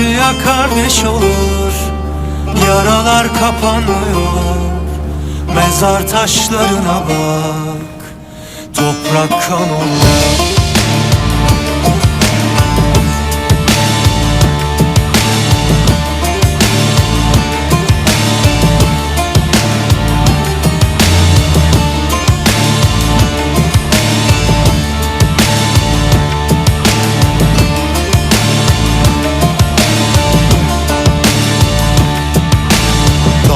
acıya kardeş olur Yaralar kapanmıyor Mezar taşlarına bak Toprak kan olur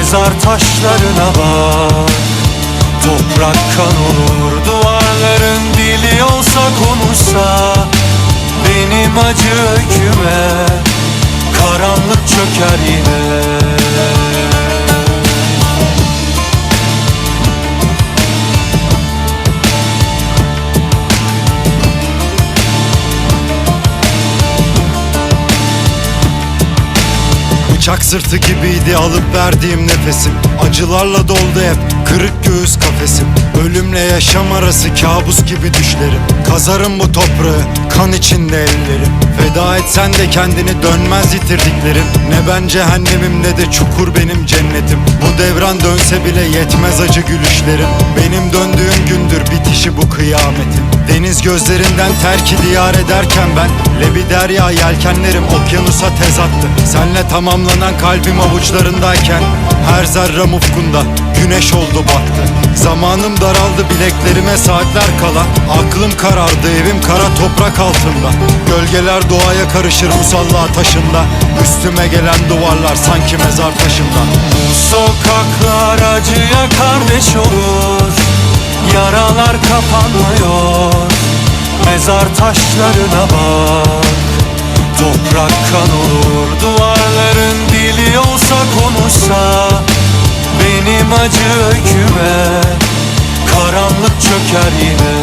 Mezar taşlarına bak. Toprak kan olur Duvarların dili olsa konuşsa. Benim acı öyküme Karanlık çöker yine Bıçak sırtı gibiydi alıp verdiğim nefesim. Acılarla doldu hep kırık göğüs kafesim Ölümle yaşam arası kabus gibi düşlerim. Kazarım bu toprağı kan içinde ellerim. Feda etsen de kendini dönmez yitirdiklerim. Ne ben cehennemim ne de çukur benim cennetim. Bu devran dönse bile yetmez acı gülüşlerim. Benim döndüğüm gündür bitişi bu kıyametin Deniz gözlerinden terki diyar ederken ben Lebi derya yelkenlerim okyanusa tez attı. Senle tamamlanan kalbim avuçlarındayken Her zerrem ufkunda güneş oldu battı Zamanım daraldı bileklerime saatler kala. Aklım karardı evim kara toprak altında. Gölgeler doğaya karışır musalla taşında. Üstüme gelen duvarlar sanki mezar taşından Bu sokaklar acıya kardeş olur. Yaralar kapanmıyor. Mezar taşlarına bak. Toprak kan olur Duvarların dili olsa Benim